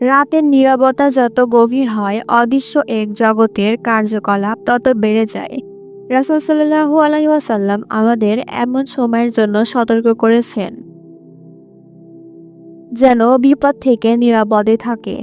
রাতের নিরবতা যত গভীর হয়, অদৃশ্য এক জগতের কার্যকলাপ তত বেড়ে যায়। রাসুল সাল্লাহু আলাইসাল্লাম আমাদের এমন সময়ের জন্য সতর্ক করেছেন, যেন বিপদ থেকে নিরাপদে থাকে।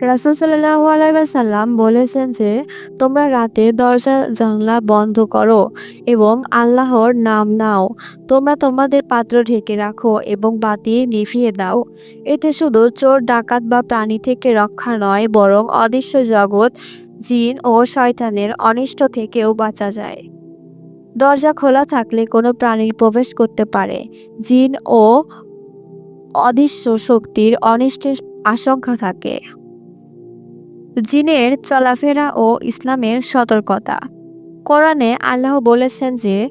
রাসুল সাল্লাহু আলাইসাল্লাম বলেছেন যে, তোমরা রাতে দরজা, জানলা বন্ধ করো এবং আল্লাহর নাম নাও। তোমরা তোমাদের পাত্র ঢেকে রাখো এবং বাতি নিভিয়ে দাও। এতে শুধু চোর, ডাকাত বা প্রাণী থেকে রক্ষা নয়, বরং অদৃশ্য জগৎ, জিন ও শয়তানের অনিষ্ট থেকেও বাঁচা যায়। দরজা খোলা থাকলে কোনো প্রাণীর প্রবেশ করতে পারে। জিন ও অদৃশ্য শক্তির অনিষ্টের আশঙ্কা থাকে। জিনের চলাফেরা ও ইসলামের সতর্কতা। কোরআনে আল্লাহ বলেছেন যে,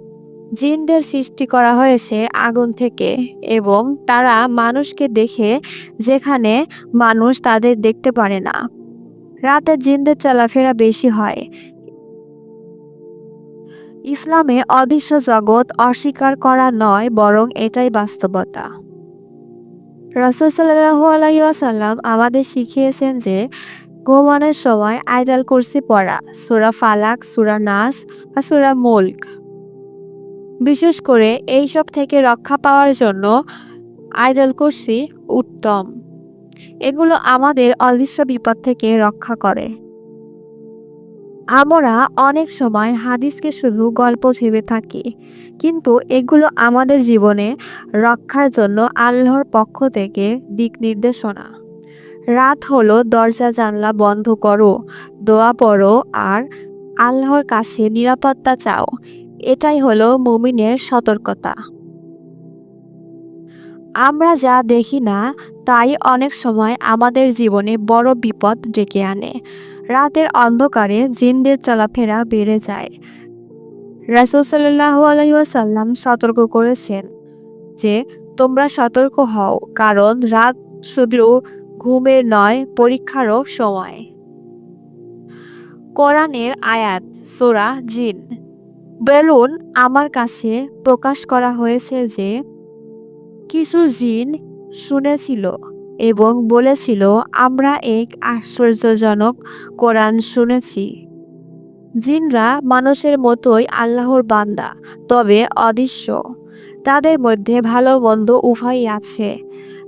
জিনদের সৃষ্টি করা হয়েছে আগুন থেকে এবং তারা মানুষকে দেখে যেখানে মানুষ তাদের দেখতে পারে না। রাতে জিনদের চলাফেরা বেশি হয়। ইসলামে অদৃশ্য জগৎ অস্বীকার করা নয়, বরং এটাই বাস্তবতা। রসুল সাল্লাহ আলাইসাল্লাম আমাদের শিখিয়েছেন যে ঘুমানোর সময় আয়দাল কুরসি পড়া, সুরা ফালাক, সুরা নাস বা সুরা মুল্ক। বিশেষ করে এইসব থেকে রক্ষা পাওয়ার জন্য আয়দাল কুরসি উত্তম। এগুলো আমাদের অদৃশ্য বিপদ থেকে রক্ষা করে। আমরা অনেক সময় হাদিসকে শুধু গল্প ভেবে থাকি, কিন্তু এগুলো আমাদের জীবনে রক্ষার জন্য আল্লাহর পক্ষ থেকে দিক নির্দেশনা। রাত হলো, দরজা জানলা বন্ধ করো, দোয়া পড়ো আর আল্লাহর কাছে নিরাপত্তা চাও। এটাই হলো মুমিনের সতর্কতা। আমরা যা দেখি না, তাই অনেক সময় আমাদের জীবনে বড় বিপদ ডেকে আনে। রাতের অন্ধকারে জিনদের চলাফেরা বেড়ে যায়। রাসুল সাল্লাহ আলহিসাল্লাম সতর্ক করেছেন যে, তোমরা সতর্ক হও, কারণ রাত শুধু ঘুমের নয়, পরীক্ষারও সময়। কোরআনের আয়াত, সোরা জিন। বেলুন আমার কাছে প্রকাশ করা হয়েছে যে, কিছু জিন শুনেছিল এবং বলেছিল, আমরা এক আশ্চর্যজনক কোরআন শুনেছি। জিনরা মানুষের মতোই আল্লাহর বান্দা, তবে অদৃশ্য। তাদের মধ্যে ভালো মন্দ উভয়ই আছে।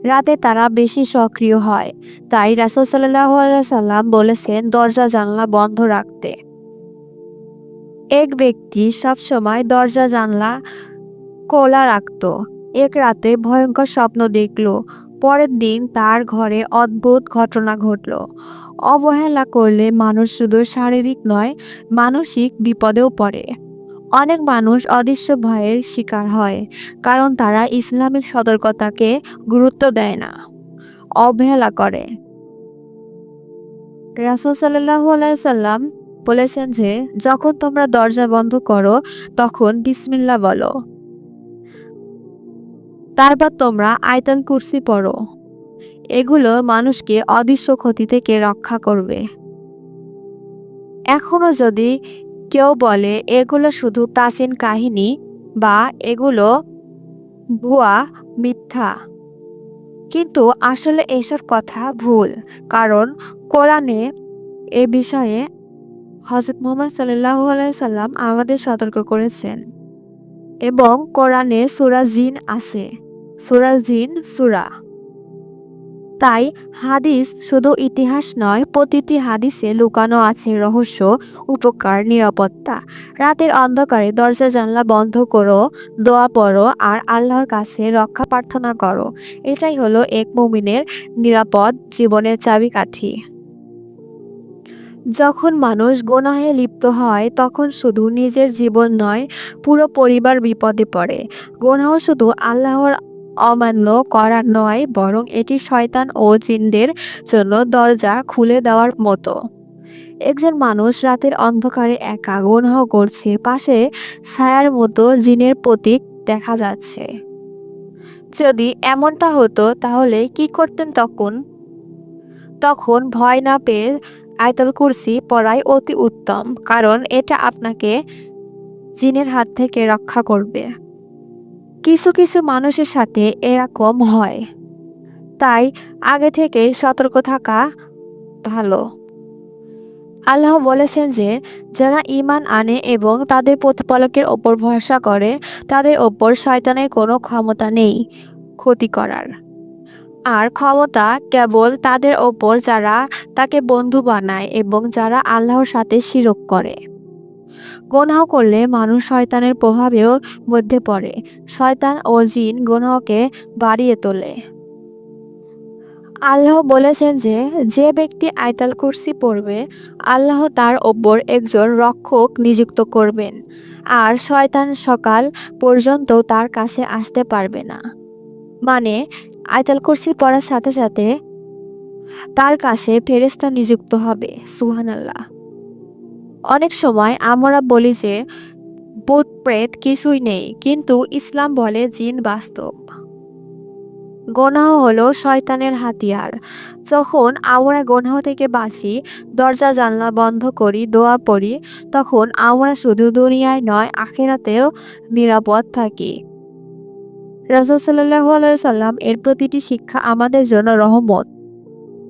রাতে তারা বেশি সক্রিয় হয়। তাই রাসুল সাল্লাহ সাল্লাম বলেছেন, দরজা জানলা বন্ধ রাখতে। এক ব্যক্তি সবসময় দরজা জানলা খোলা রাখত। এক রাতে ভয়ঙ্কর স্বপ্ন দেখল। পরের দিন তার ঘরে অদ্ভুত ঘটনা ঘটল। অবহেলা করলে মানুষ শুধু শারীরিক নয়, মানসিক বিপদেও পড়ে। অনেক মানুষ অদৃশ্য ভয়ের শিকার হয়, কারণ তারা ইসলামিক সতর্কতাকে গুরুত্ব দেয় না। অবহেলা করে। রাসুল সাল্লাম বলেছেন যে, যখন তোমরা দরজা বন্ধ করো, তখন বিসমিল্লা বলো। তারপর তোমরা আয়তাল কুরসি পড়ো। এগুলো মানুষকে অদৃশ্য ক্ষতি থেকে রক্ষা করবে। এখনও যদি কেউ বলে, এগুলো শুধু প্রাচীন কাহিনী বা এগুলো ভুয়া, মিথ্যা। কিন্তু আসলে এসব কথা ভুল, কারণ কোরআনে এ বিষয়ে হজরত মোহাম্মদ সাল্লাহ সাল্লাম আমাদের সতর্ক করেছেন। এবং কোরআনে সুরা জিন আছে। সুরা জিন, সুরা। তাই হাদিস শুধু ইতিহাস নয়, প্রতিটি হাদিসে লুকানো আছে রহস্য, উপকার, নিরাপত্তা। রাতের অন্ধকারে দরজা জানলা বন্ধ করো, দোয়া পড়ো আর আল্লাহর কাছে রক্ষা প্রার্থনা করো। এটাই হলো এক মুমিনের নিরাপদ জীবনের চাবিকাঠি। যখন মানুষ গোনাহে লিপ্ত হয়, তখন শুধু নিজের জীবন নয়, পুরো পরিবার বিপদে পড়ে। গোনাহ শুধু আল্লাহর অমান্য করা নয়, বরং এটি শয়তান ও জিনদের জন্য দরজা খুলে দেওয়ার মতো। একজন মানুষ রাতের অন্ধকারে একা গুনহ করছে, পাশে ছায়ার মতো জিনের প্রতীক দেখা যাচ্ছে। যদি এমনটা হতো, তাহলে কি করতেন তখন? তখন ভয় না পেয়ে আয়তাল কুরসি পড়াই অতি উত্তম, কারণ এটা আপনাকে জিনের হাত থেকে রক্ষা করবে। কিছু কিছু মানুষের সাথে এরকম হয়। তাই আগে থেকেই সতর্ক থাকা ভালো। আল্লাহ বলেছেন যে, যারা ঈমান আনে এবং তাদের প্রতিপালকের ওপর ভরসা করে, তাদের ওপর শয়তানের কোনো ক্ষমতা নেই ক্ষতি করার। আর ক্ষমতা কেবল তাদের ওপর যারা তাকে বন্ধু বানায় এবং যারা আল্লাহর সাথে শিরক করে। গোনাহ করলে মানুষ শয়তানের প্রভাবেও মধ্যে পড়ে। শয়তান ও জিন গোনাহকে বাড়িয়ে তোলে। আল্লাহ বলেছেন যে যে ব্যক্তি আয়তাল কুরসি পড়বে, আল্লাহ তার ওপর একজন রক্ষক নিযুক্ত করবেন, আর শয়তান সকাল পর্যন্ত তার কাছে আসতে পারবে না। মানে আয়তাল কুরসি পড়ার সাথে সাথে তার কাছে ফেরেস্তা নিযুক্ত হবে সুহানাল্লাহ অনেক সময় আমরা বলি যে ভূত প্রেত কিছুই নেই, কিন্তু ইসলাম বলে জিন বাস্তব। গোনাহ হলো শয়তানের হাতিয়ার। যখন আমরা গোনাহ থেকে বাঁচি, দরজা জানলা বন্ধ করি, দোয়া পড়ি, তখন আমরা শুধু দুনিয়ায় নয়, আখেরাতেও নিরাপদ থাকি। রাজু সাল্লাহ সাল্লাম এর প্রতিটি শিক্ষা আমাদের জন্য রহমত।